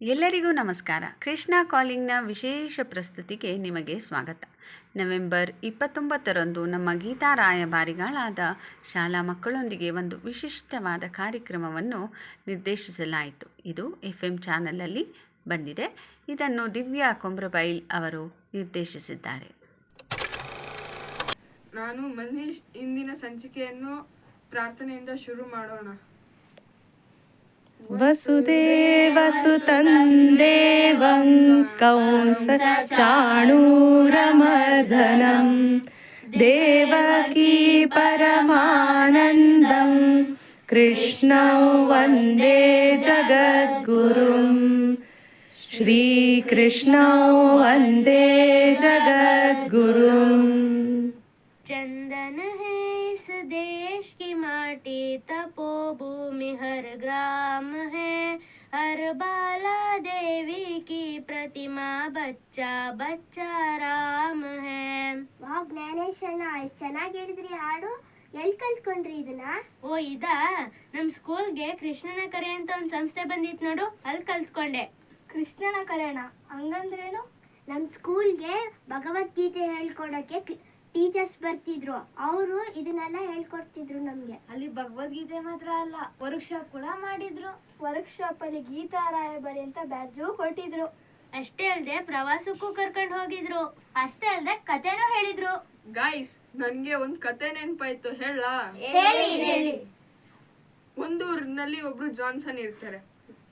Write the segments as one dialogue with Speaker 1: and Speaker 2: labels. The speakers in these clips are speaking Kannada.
Speaker 1: ಎಲ್ಲರಿಗೂ ನಮಸ್ಕಾರ. ಕೃಷ್ಣ ಕಾಲಿಂಗ್ನ ವಿಶೇಷ ಪ್ರಸ್ತುತಿಗೆ ನಿಮಗೆ ಸ್ವಾಗತ. ನವೆಂಬರ್ ಇಪ್ಪತ್ತೊಂಬತ್ತರಂದು ನಮ್ಮ ಗೀತಾ ರಾಯಭಾರಿಗಳಾದ ಶಾಲಾ ಮಕ್ಕಳೊಂದಿಗೆ ಒಂದು ವಿಶಿಷ್ಟವಾದ ಕಾರ್ಯಕ್ರಮವನ್ನು ನಿರ್ದೇಶಿಸಲಾಯಿತು. ಇದು ಎಫ್ ಎಂ ಚಾನಲಲ್ಲಿ ಬಂದಿದೆ. ಇದನ್ನು ದಿವ್ಯಾ ಕೊಂಬ್ರಬೈಲ್ ಅವರು ನಿರ್ದೇಶಿಸಿದ್ದಾರೆ.
Speaker 2: ನಾನು ಮನೀಶ್, ಇಂದಿನ ಸಂಚಿಕೆಯನ್ನು ಪ್ರಾರ್ಥನೆಯಿಂದ ಶುರು ಮಾಡೋಣ.
Speaker 3: वसुदेवसुतं देवं देवकी परमानन्दं कृष्णं वंदे जगद्गुरुं। श्रीकृष्णं वंदे जगद्गुरुम्
Speaker 4: माटी तपो भूमि हर ग्राम है हर बाला देवी की प्रतिमा बच्चा बच्चा राम है
Speaker 5: ವಾ ಜ್ಞಾನೇಶಣ್ಣ ಎಷ್ಟು ಚೆನ್ನಾಗಿ ಹೇಳಿದ್ರಿ ಹಾಡು ಎಲ್ಲಿ ಕಲ್ತ್ಕೊಂಡ್ರಿ ಇದನ್ನ
Speaker 4: ಓ ಇದಾ ನಮ್ ಸ್ಕೂಲ್ಗೆ ಕೃಷ್ಣನ ಕರೆ ಅಂತ ಒಂದ್ ಸಂಸ್ಥೆ ಬಂದಿತ್ತು ನೋಡು ಅಲ್ಲಿ ಕಲ್ತ್ಕೊಂಡೆ
Speaker 5: ಕೃಷ್ಣನ ಕರೆಣ ಹಂಗಂದ್ರೇನು ನಮ್ಮ ಸ್ಕೂಲ್ಗೆ ಭಗವದ್ಗೀತೆ ಹೇಳ್ಕೊಡಕ್ಕೆ ಟೀಚರ್ಸ್ ಬರ್ತಿದ್ರು ಅವರು ಇದನ್ನೆಲ್ಲ ಹೇಳ್ಕೊಡ್ತಿದ್ರು ನಮ್ಗೆ.
Speaker 6: ಅಲ್ಲಿ ಭಗವದ್ಗೀತೆ ಮಾತ್ರ ಅಲ್ಲ ವರ್ಕ್ಶಾಪ್ ಕೂಡ ಮಾಡಿದ್ರು. ವರ್ಕ್ಶಾಪ್ ಅಲ್ಲಿ ಗೀತಾ ರಾಯಭಾರಿ ಅಂತ ಬ್ಯಾಡ್ಜು ಕೊಟ್ಟಿದ್ರು.
Speaker 4: ಅಷ್ಟೇ ಅಲ್ಲದೆ ಪ್ರವಾಸಕ್ಕೂ ಕರ್ಕೊಂಡು ಹೋಗಿದ್ರು.
Speaker 6: ಅಷ್ಟೇ ಅಲ್ಲದೆ ಕಥೆನೂ ಹೇಳಿದ್ರು.
Speaker 2: ಗಾಯ್ಸ್ ನನ್ಗೆ ಒಂದ್ ಕತೆ ನೆನಪಾಯ್ತು ಹೇಳ?
Speaker 6: ಹೇಳಿ ಹೇಳಿ.
Speaker 2: ಒಂದು ಊರಿನಲ್ಲಿ ಒಬ್ರು ಜಾನ್ಸನ್ ಇರ್ತಾರೆ.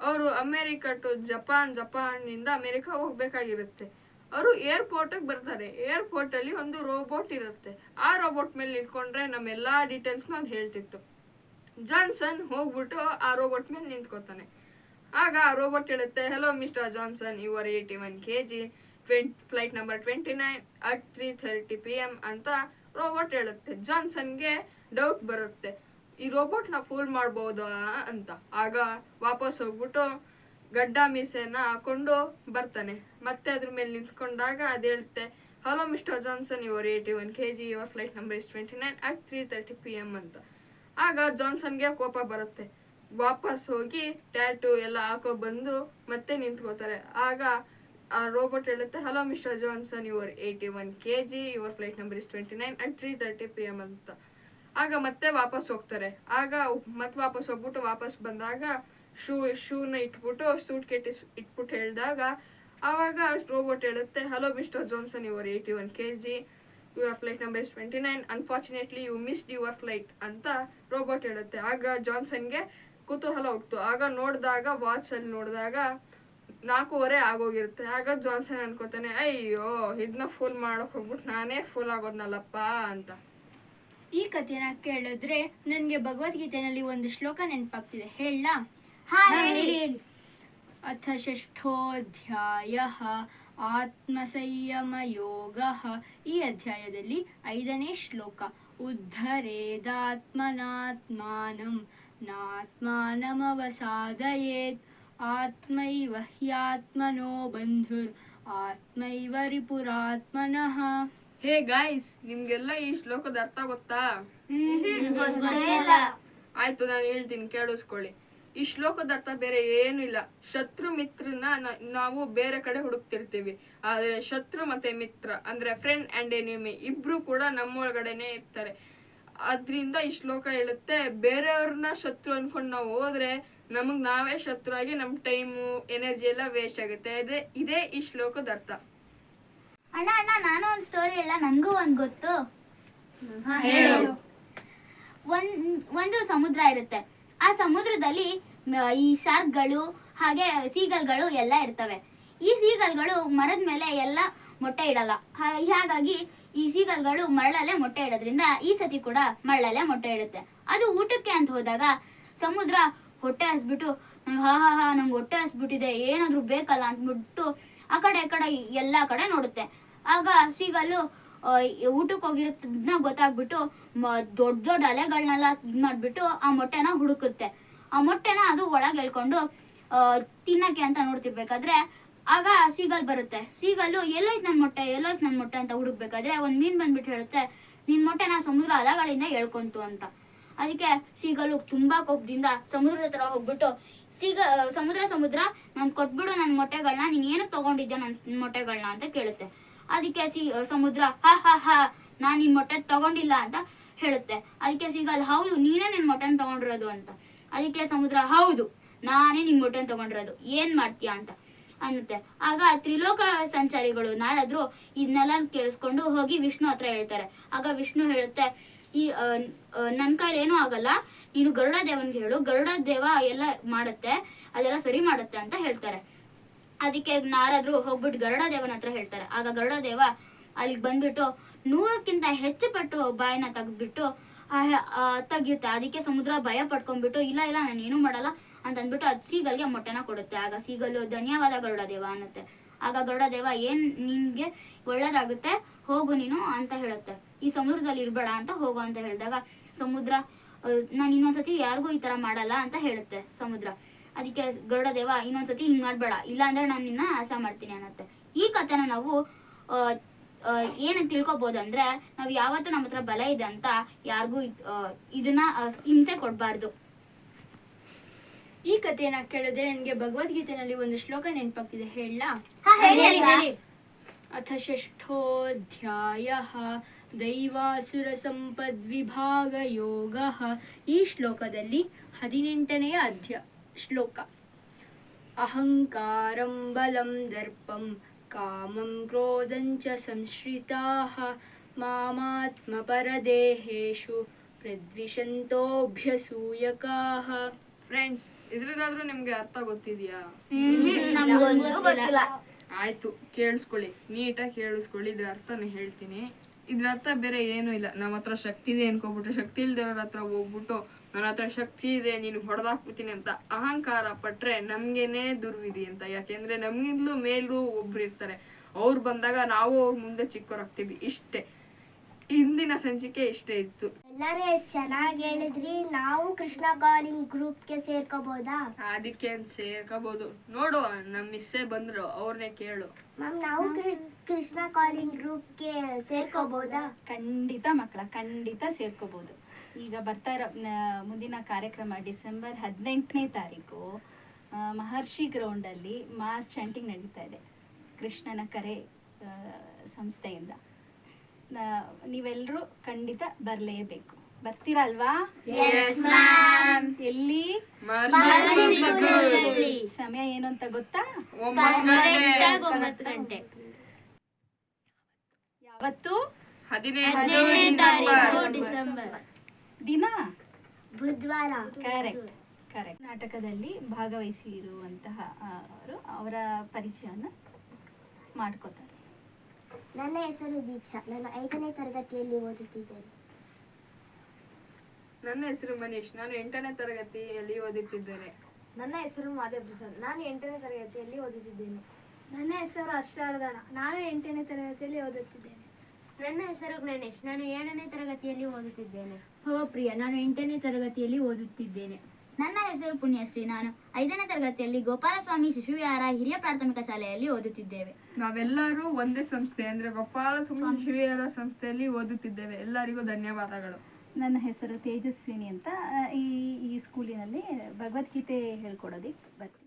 Speaker 2: ಅವರು ಅಮೇರಿಕಾ ಟು ಜಪಾನ್ ಜಪಾನ್ನಿಂದ ಅಮೆರಿಕ ಹೋಗ್ಬೇಕಾಗಿರುತ್ತೆ. ಅವರು ಏರ್ಪೋರ್ಟಿಗೆ ಬರ್ತಾರೆ. ಏರ್ಪೋರ್ಟ್ ಅಲ್ಲಿ ಒಂದು ರೋಬೋಟ್ ಇರುತ್ತೆ. ಆ ರೋಬೋಟ್ ಮೇಲೆ ನಿಂತ್ಕೊಂಡ್ರೆ ನಮ್ಮೆಲ್ಲ ಡೀಟೇಲ್ಸ್ನ ಅದು ಹೇಳ್ತಿತ್ತು. ಜಾನ್ಸನ್ ಹೋಗ್ಬಿಟ್ಟು ಆ ರೋಬೋಟ್ ಮೇಲೆ ನಿಂತ್ಕೋತಾನೆ. ಆಗ ಆ ರೋಬೋಟ್ ಹೇಳುತ್ತೆ hello mister Johnson your eighty one K G twenty flight number twenty nine at three thirty P M ಅಂತ ರೋಬೋಟ್ ಹೇಳುತ್ತೆ. ಜಾನ್ಸನ್ಗೆ ಡೌಟ್ ಬರುತ್ತೆ. ಈ ರೋಬೋಟ್ನ ಫೂಲ್ ಮಾಡ್ಬೋದಾ? ಅಂತ. ಆಗ ವಾಪಸ್ ಹೋಗ್ಬಿಟ್ಟು ಗಡ್ಡ ಮೀಸೆನ ಹಾಕೊಂಡು ಬರ್ತಾನೆ. ಮತ್ತೆ ಅದ್ರ ಮೇಲೆ ನಿಂತ್ಕೊಂಡಾಗ ಅದು ಹೇಳುತ್ತೆ hello mister Johnson your eighty one K G your flight number is twenty nine at three thirty P M ಅಂತ. ಆಗ ಜಾನ್ಸನ್ಗೆ ಕೋಪ ಬರುತ್ತೆ. ವಾಪಸ್ ಹೋಗಿ ಟ್ಯಾಟು ಎಲ್ಲ ಹಾಕೋ ಬಂದು ಮತ್ತೆ ನಿಂತ್ಕೋತಾರೆ. ಆಗ ಆ ರೋಬೋಟ್ ಹೇಳುತ್ತೆ hello mister Johnson your eighty one K G your flight number is twenty nine at three thirty P M ಅಂತ. ಆಗ ಮತ್ತೆ ವಾಪಸ್ ಹೋಗ್ತಾರೆ. ಆಗ ಮತ್ತೆ ವಾಪಸ್ ಹೋಗ್ಬಿಟ್ಟು ವಾಪಸ್ ಬಂದಾಗ ಶೂ ಶೂನ ಇಟ್ಬಿಟ್ಟು ಸೂಟ್ ಕೆಟ್ಟಿ ಇಟ್ಬಿಟ್ಟು ಹೇಳಿದಾಗ, ಆವಾಗ ರೋಬೋಟ್ ಹೇಳುತ್ತೆ hello mister Johnson your eighty one K G your flight number is twenty nine unfortunately you missed your flight ಅಂತ ರೋಬೋಟ್ ಹೇಳುತ್ತೆ. ಆಗ ಜಾನ್ಸನ್ಗೆ ಕುತೂಹಲ ಹುಟ್ಟು ಆಗ ನೋಡಿದಾಗ ವಾಚಲ್ಲಿ ನೋಡಿದಾಗ ನಾಲ್ಕೂವರೆ ಆಗೋಗಿರುತ್ತೆ. ಆಗ ಜಾನ್ಸನ್ ಅನ್ಕೋತಾನೆ, ಅಯ್ಯೋ ಇದನ್ನ ಫುಲ್ ಮಾಡೋಕೆ ಹೋಗ್ಬಿಟ್ಟು ನಾನೇ ಫುಲ್ ಆಗೋದ್ನಲ್ಲಪ್ಪ, ಅಂತ.
Speaker 7: ಈ ಕಥೆನ ಕೇಳಿದ್ರೆ ನನಗೆ ಭಗವದ್ಗೀತೆಯಲ್ಲಿ ಒಂದು ಶ್ಲೋಕ ನೆನಪಾಗ್ತಿದೆ. ಹೇಳ ಅಥ ಷಷ್ಠೋಧ್ಯಾಯ ಈ ಅಧ್ಯಾಯದಲ್ಲಿ ಐದನೇ ಶ್ಲೋಕ. ಉದ್ಧರೇದಾತ್ಮನಾತ್ಮಾನಂ ನಾತ್ಮಾನಮವಸಾದಯೇತ್ ಆತ್ಮೈವ ಹ್ಯಾತ್ಮನೋ ಬಂಧುರ್ ಆತ್ಮೈವ ರಿಪುರಾತ್ಮನಃ.
Speaker 2: ಹೇ ಗಾಯ್ಸ್ ನಿಮ್ಗೆಲ್ಲ ಈ ಶ್ಲೋಕದ ಅರ್ಥ ಗೊತ್ತಾ? ಆಯ್ತು ನಾನು ಹೇಳ್ತೀನಿ ಕೇಳಿಸ್ಕೊಳ್ಳಿ. ಈ ಶ್ಲೋಕದ ಅರ್ಥ ಬೇರೆ ಏನು ಇಲ್ಲ. ಶತ್ರು ಮಿತ್ರನ ನಾವು ಬೇರೆ ಕಡೆ ಹುಡುಕ್ತಿರ್ತೀವಿ. ಆದ್ರೆ ಶತ್ರು ಮತ್ತೆ ಮಿತ್ರ ಅಂದ್ರೆ ಫ್ರೆಂಡ್ ಅಂಡ್ ಎನಿಮಿ ಇಬ್ರು ಕೂಡ ನಮ್ಮೊಳಗಡೆನೆ ಇರ್ತಾರೆ. ಅದ್ರಿಂದ ಈ ಶ್ಲೋಕ ಹೇಳುತ್ತೆ ಬೇರೆಯವ್ರನ್ನ ಶತ್ರು ಅನ್ಕೊಂಡು ನಾವು ಹೋದ್ರೆ ನಮಗ್ ನಾವೇ ಶತ್ರು ಆಗಿ ನಮ್ ಟೈಮು ಎನರ್ಜಿ ಎಲ್ಲ ವೇಸ್ಟ್ ಆಗುತ್ತೆ. ಅದೇ ಇದೇ ಈ ಶ್ಲೋಕದ ಅರ್ಥ
Speaker 6: ಅಣ್ಣ ಅಣ್ಣ ನಾನು ಒಂದು ಸ್ಟೋರಿ ಎಲ್ಲ ನನಗೂ ಒಂದು ಗೊತ್ತು? ಒಂದ್ ಒಂದು ಸಮುದ್ರ ಇರುತ್ತೆ. ಆ ಸಮುದ್ರದಲ್ಲಿ ಈ ಶಾರ್ಕ್ಗಳು ಹಾಗೆ ಸೀಗಲ್ಗಳು ಎಲ್ಲ ಇರ್ತವೆ. ಈ ಸೀಗಲ್ಗಳು ಮರದ ಮೇಲೆ ಎಲ್ಲ ಮೊಟ್ಟೆ ಇಡಲ್ಲ. ಹಾಗಾಗಿ ಈ ಸೀಗಲ್ಗಳು ಮರಳಲ್ಲೇ ಮೊಟ್ಟೆ ಇಡೋದ್ರಿಂದ ಈ ಸತಿ ಕೂಡ ಮರಳಲ್ಲೇ ಮೊಟ್ಟೆ ಇಡುತ್ತೆ. ಅದು ಊಟಕ್ಕೆ ಅಂತ ಹೋದಾಗ ಸಮುದ್ರ ಹೊಟ್ಟೆ ಹಸ್ಬಿಟ್ಟು ಹಾ ಹಾ ಹಾ, ನಂಗೆ ಹೊಟ್ಟೆ ಹಸ್ಬಿಟ್ಟಿದೆ, ಏನಾದ್ರೂ ಬೇಕಲ್ಲ ಅಂದ್ಬಿಟ್ಟು ಆ ಕಡೆ, ಈ ಕಡೆ ಎಲ್ಲ ಕಡೆ ನೋಡುತ್ತೆ. ಆಗ ಸೀಗಲ್ಲು ಊಟಕ್ಕೆ ಹೋಗಿರೋದನ್ನ ಗೊತ್ತಾಗ್ಬಿಟ್ಟು ದೊಡ್ಡ ದೊಡ್ಡ ಅಲೆಗಳನ್ನೆಲ್ಲ ಇದು ಮಾಡ್ಬಿಟ್ಟು ಆ ಮೊಟ್ಟೆನ ಹುಡುಕುತ್ತೆ. ಆ ಮೊಟ್ಟೆನ ಅದು ಒಳಗೆ ಹೇಳ್ಕೊಂಡು ತಿನ್ನಕ್ಕೆ ಅಂತ ನೋಡ್ತಿರ್ಬೇಕಾದ್ರೆ ಆಗ ಸೀಗಲ್ ಬರುತ್ತೆ. ಸೀಗಲ್ಲು ಎಲ್ಲೋಯ್ತು ನನ್ನ ಮೊಟ್ಟೆ, ಎಲ್ಲೋಯ್ತು ನನ್ನ ಮೊಟ್ಟೆ ಅಂತ ಹುಡುಕ್ಬೇಕಾದ್ರೆ ಒಂದು ಮೀನ್ ಬಂದ್ಬಿಟ್ಟು ಹೇಳುತ್ತೆ ನಿನ್ನ ಮೊಟ್ಟೆನ ಸಮುದ್ರ ಅಲೆಗಳಿಂದ ಹೇಳ್ಕೊಂತು ಅಂತ. ಅದಕ್ಕೆ ಸೀಗಲು ತುಂಬಾ ಕೋಪದಿಂದ ಸಮುದ್ರದ ಹತ್ರ ಹೋಗ್ಬಿಟ್ಟು, ಸೀಗ, ಸಮುದ್ರ ಸಮುದ್ರ, ನಾನು ಕೊಟ್ಬಿಡು ನನ್ನ ಮೊಟ್ಟೆಗಳನ್ನ ನೀನು ಏನಕ್ಕೆ ತಗೊಂಡಿದ್ದೆ ನನ್ನ ಮೊಟ್ಟೆಗಳನ್ನ ಅಂತ ಕೇಳುತ್ತೆ. ಅದಕ್ಕೆ ಸಿ ಸಮುದ್ರ, ಹಾ ಹಾ ಹಾ, ನಾನು ನಿನ್ನ ಮೊಟ್ಟೆ ತಗೊಂಡಿಲ್ಲ ಅಂತ ಹೇಳುತ್ತೆ. ಅದಕ್ಕೆ ಸಿಗಲ್ ಹೌದು, ನೀನೇ ನಿನ್ನ ಮೊಟ್ಟೆನ ತಗೊಂಡಿರೋದು ಅಂತ. ಅದಕ್ಕೆ ಸಮುದ್ರ, ಹೌದು, ನಾನೇ ನಿನ್ನ ಮೊಟ್ಟೆನ ತಗೊಂಡಿರೋದು. ಏನ್ ಮಾಡ್ತೀಯಾ ಅಂತ ಅನ್ನುತ್ತೆ. ಆಗ ತ್ರಿಲೋಕ ಸಂಚಾರಿಗಳು, ನಾರದ್ರು ಇದನ್ನೆಲ್ಲ ಕೇಳಿಸ್ಕೊಂಡು ಹೋಗಿ ವಿಷ್ಣು ಹತ್ರ ಹೇಳ್ತಾರೆ. ಆಗ ವಿಷ್ಣು ಹೇಳುತ್ತೆ, ಈ ನನ್ನ ಕೈಲಿ ಏನೂ ಆಗಲ್ಲ, ನೀನು ಗರುಡ ದೇವನ್ಗೆ ಹೇಳು ಗರುಡ ದೇವ ಎಲ್ಲ ಮಾಡುತ್ತೆ, ಅದೆಲ್ಲ ಸರಿ ಮಾಡುತ್ತೆ ಅಂತ ಹೇಳ್ತಾರೆ. ಅದಕ್ಕೆ ನಾರದ್ರು ಹೋಗ್ಬಿಟ್ಟು ಗರುಡ ದೇವನ ಹತ್ರ ಹೇಳ್ತಾರೆ. ಆಗ ಗರುಡ ದೇವ ಅಲ್ಲಿಗೆ ಬಂದ್ಬಿಟ್ಟು ನೂರಕ್ಕಿಂತ ಹೆಚ್ಚು ಪಟ್ಟು ಬಾಯನ್ನ ತೆಗೆದ್ಬಿಟ್ಟು ತೆಗಿಯುತ್ತೆ. ಅದಕ್ಕೆ ಸಮುದ್ರ ಭಯ ಪಡ್ಕೊಂಡ್ಬಿಟ್ಟು, ಇಲ್ಲ ಇಲ್ಲ, ನಾನು ಏನು ಮಾಡಲ್ಲ ಅಂತ ಅಂದ್ಬಿಟ್ಟು ಅದು ಸೀಗಲ್ಗೆ ಮೊಟ್ಟೆನ ಕೊಡುತ್ತೆ. ಆಗ ಸೀಗಲ್ಲು ಧನ್ಯವಾದ ಗರುಡ ದೇವ ಅನ್ನುತ್ತೆ. ಆಗ ಗರುಡ ದೇವ ಏನ್ ನಿನ್ಗೆ ಒಳ್ಳೇದಾಗುತ್ತೆ, ಹೋಗು ನೀನು ಅಂತ ಹೇಳುತ್ತೆ. ಈ ಸಮುದ್ರದಲ್ಲಿ ಇರ್ಬೇಡ ಅಂತ ಹೋಗು ಅಂತ ಹೇಳಿದಾಗ ಸಮುದ್ರ ನಾನು ಇನ್ನೊಂದ್ಸತಿ ಯಾರಿಗೂ ಈ ತರ ಮಾಡಲ್ಲ ಅಂತ ಹೇಳುತ್ತೆ ಸಮುದ್ರ. ಅದಕ್ಕೆ ಗರುಡ ದೇವ ಇನ್ನೊಂದ್ಸತಿ ಹಿಂಗ್ ಮಾಡ್ಬೇಡ. ಇಲ್ಲ ಅಂದ್ರೆ ನಾನು ನಿನ್ನ ನಾಶ ಮಾಡ್ತೀನಿ ಅನ್ನತ್ತೆ. ಈ ಕಥೆನ ನಾವು ಏನ ತಿಳ್ಕೊಬೋದು ಅಂದ್ರೆ ನಾವ್ ಯಾವತ್ತೂ ನಮ್ಮ ಹತ್ರ ಬಲ ಇದೆ ಅಂತ ಯಾರಿಗೂ ಇದನ್ನ ಹಿಂಸೆ ಕೊಡ್ಬಾರ್ದು.
Speaker 7: ಈ ಕಥೆಯನ್ನ ಕೇಳಿದ್ರೆ ನನಗೆ ಭಗವದ್ಗೀತೆನಲ್ಲಿ ಒಂದು ಶ್ಲೋಕ ನೆನಪಾಗ್ತಿದೆ. ಹೇಳಲಾ? ಅಥ ಷಷ್ಠೋಧ್ಯಾಯ ದೈವಾಸುರ ಸಂಪದ್ವಿಭಾಗ ಯೋಗ ಈ ಶ್ಲೋಕದಲ್ಲಿ ಹದಿನೆಂಟನೆಯ ಅಧ್ಯ ಶ್ಲೋಕ. ಅಹಂಕಾರಂ ಬಲಂ ದರ್ಪಂ ಕಾಮಂ ಕ್ರೋಧಂಚ ಸಂಶ್ರಿತಾಃ ಮಾಮಾತ್ಮಪರದೇಹೇಷು ಪ್ರದ್ವಿಷಂತೋಭ್ಯಸೂಯಕಾಃ.
Speaker 2: ಫ್ರೆಂಡ್ಸ್ ಇದ್ರದಾದ್ರೂ ನಿಮ್ಗೆ ಅರ್ಥ ಗೊತ್ತಿದ್ಯಾ? ಆಯ್ತು ಕೇಳಿಸ್ಕೊಳ್ಳಿ. ನೀಟಾಗಿ ಕೇಳಿಸ್ಕೊಳ್ಳಿ ಇದ್ರ ಅರ್ಥನ ಹೇಳ್ತೀನಿ. ಇದ್ರ ಅರ್ಥ ಬೇರೆ ಏನೂ ಇಲ್ಲ. ನಮ್ಮ ಹತ್ರ ಶಕ್ತಿ ಇದೆ ಅನ್ಕೋಬಿಟ್ಟು ಶಕ್ತಿ ಇಲ್ದಿರೋರ ಹತ್ರ ಹೋಗ್ಬಿಟ್ಟು ನನ್ನ ಹತ್ರ ಶಕ್ತಿ ಇದೆ, ನೀನು ಹೊಡೆದಾಕ್ಬಿಡ್ತೀನಿ ಅಂತ ಅಹಂಕಾರ ಪಟ್ರೆ ನಮ್ಗೇನೆ ದುರ್ವಿಧಿ ಅಂತ. ಯಾಕೆಂದ್ರೆ ನಮ್ಗಿಂತಲೂ ಮೇಲೂ ಒಬ್ರು ಇರ್ತಾರೆ. ಅವ್ರು ಬಂದಾಗ ನಾವು ಅವ್ರ ಮುಂದೆ ಚಿಕ್ಕವರಾಗ್ತೀವಿ ಇಷ್ಟೇ. ಹಿಂದಿನ ಸಂಚಿಕೆ ಇಷ್ಟೇ ಇತ್ತು.
Speaker 5: ಎಲ್ಲರೂ ಎಷ್ಟು ಚೆನ್ನಾಗಿ ಹೇಳಿದ್ರಿ. ನಾವು ಕೃಷ್ಣ ಕಾಲಿಂಗ್ ಗ್ರೂಪ್ಗೆ ಸೇರ್ಕೋಬೋದಾ?
Speaker 2: ಅದಕ್ಕೆ ಅಂತ ಸೇರ್ಕೋಬಹುದು ನೋಡು ನಮ್ಮ ಮಿಸ್ಸೇ ಬಂದ್ರು ಅವ್ರನ್ನೇ ಕೇಳು.
Speaker 5: ಮ್ಯಾಮ್ ನಾವು ಕೃ- ಕೃಷ್ಣ ಕಾಲಿಂಗ್ ಗ್ರೂಪ್ಗೆ ಸೇರ್ಕೋಬೋದಾ?
Speaker 8: ಖಂಡಿತ ಮಕ್ಕಳ ಖಂಡಿತ ಸೇರ್ಕೋಬಹುದು ಈಗ ಬರ್ತಾ ಇರೋ ನ- ಮುಂದಿನ ಕಾರ್ಯಕ್ರಮ ಡಿಸೆಂಬರ್ ಹದಿನೆಂಟನೇ ತಾರೀಕು ಆ, ಮಹರ್ಷಿ ಗ್ರೌಂಡಲ್ಲಿ ಮಾಸ್ ಚಾಂಟಿಂಗ್ ನಡೀತಾ ಇದೆ. ಕೃಷ್ಣನ ಕರೆ ಆ, ಸಂಸ್ಥೆಯಿಂದ. ನೀವೆಲ್ಲರೂ ಖಂಡಿತ ಬರಲೇಬೇಕು. ಬರ್ತೀರಲ್ವಾ? ಎಲ್ಲಿ? ಸಮಯ ಏನು ಅಂತ ಗೊತ್ತಾ?
Speaker 4: ಗಂಟೆ.
Speaker 8: ಯಾವತ್ತು? ದಿನ?
Speaker 5: ಬುಧವಾರ.
Speaker 8: ಕರೆಕ್ಟ್ ಕರೆಕ್ಟ್ ನಾಟಕದಲ್ಲಿ ಭಾಗವಹಿಸಿರುವಂತಹ ಅವರು ಅವರ ಪರಿಚಯನ ಮಾಡ್ಕೋತಾರೆ.
Speaker 5: ನನ್ನ ಹೆಸರು ದೀಕ್ಷಾ. ನಾನು ಐದನೇ ತರಗತಿಯಲ್ಲಿ ಓದುತ್ತಿದ್ದೇನೆ.
Speaker 2: ನನ್ನ ಹೆಸರು ಮನೀಶ್. ನಾನು ಎಂಟನೇ ತರಗತಿಯಲ್ಲಿ ಓದುತ್ತಿದ್ದೇನೆ.
Speaker 4: ನನ್ನ ಹೆಸರು ಮಾದೇವ್ ಪ್ರಸಾದ್. ನಾನು ಎಂಟನೇ ತರಗತಿಯಲ್ಲಿ ಓದುತ್ತಿದ್ದೇನೆ. ನನ್ನ ಹೆಸರು ಹರ್ಷವರ್ಧನ. ನಾನು ಎಂಟನೇ ತರಗತಿಯಲ್ಲಿ ಓದುತ್ತಿದ್ದೇನೆ. ನನ್ನ ಹೆಸರು ಗಣೇಶ್. ನಾನು ಏಳನೇ ತರಗತಿಯಲ್ಲಿ ಓದುತ್ತಿದ್ದೇನೆ.
Speaker 7: ಭವಪ್ರಿಯ ನಾನು ಎಂಟನೇ ತರಗತಿಯಲ್ಲಿ ಓದುತ್ತಿದ್ದೇನೆ.
Speaker 6: ನನ್ನ ಹೆಸರು ಪುಣ್ಯಶ್ರೀ. ನಾನು ಐದನೇ ತರಗತಿಯಲ್ಲಿ ಗೋಪಾಲಸ್ವಾಮಿ ಶಿಶುವಿಹಾರ ಹಿರಿಯ ಪ್ರಾಥಮಿಕ ಶಾಲೆಯಲ್ಲಿ ಓದುತ್ತಿದ್ದೇವೆ.
Speaker 2: ನಾವೆಲ್ಲರೂ ಒಂದೇ ಸಂಸ್ಥೆ ಅಂದ್ರೆ ಗೋಪಾಲಸ್ವಾಮಿ ಶಿಶುವಿಹಾರ ಸಂಸ್ಥೆಯಲ್ಲಿ ಓದುತ್ತಿದ್ದೇವೆ. ಎಲ್ಲರಿಗೂ ಧನ್ಯವಾದಗಳು.
Speaker 8: ನನ್ನ ಹೆಸರು ತೇಜಸ್ವಿನಿ ಅಂತ. ಈ ಈ ಸ್ಕೂಲಿನಲ್ಲಿ ಭಗವದ್ಗೀತೆ ಹೇಳ್ಕೊಡೋದಿಕ್ಕೆ ಬರ್ತೀನಿ.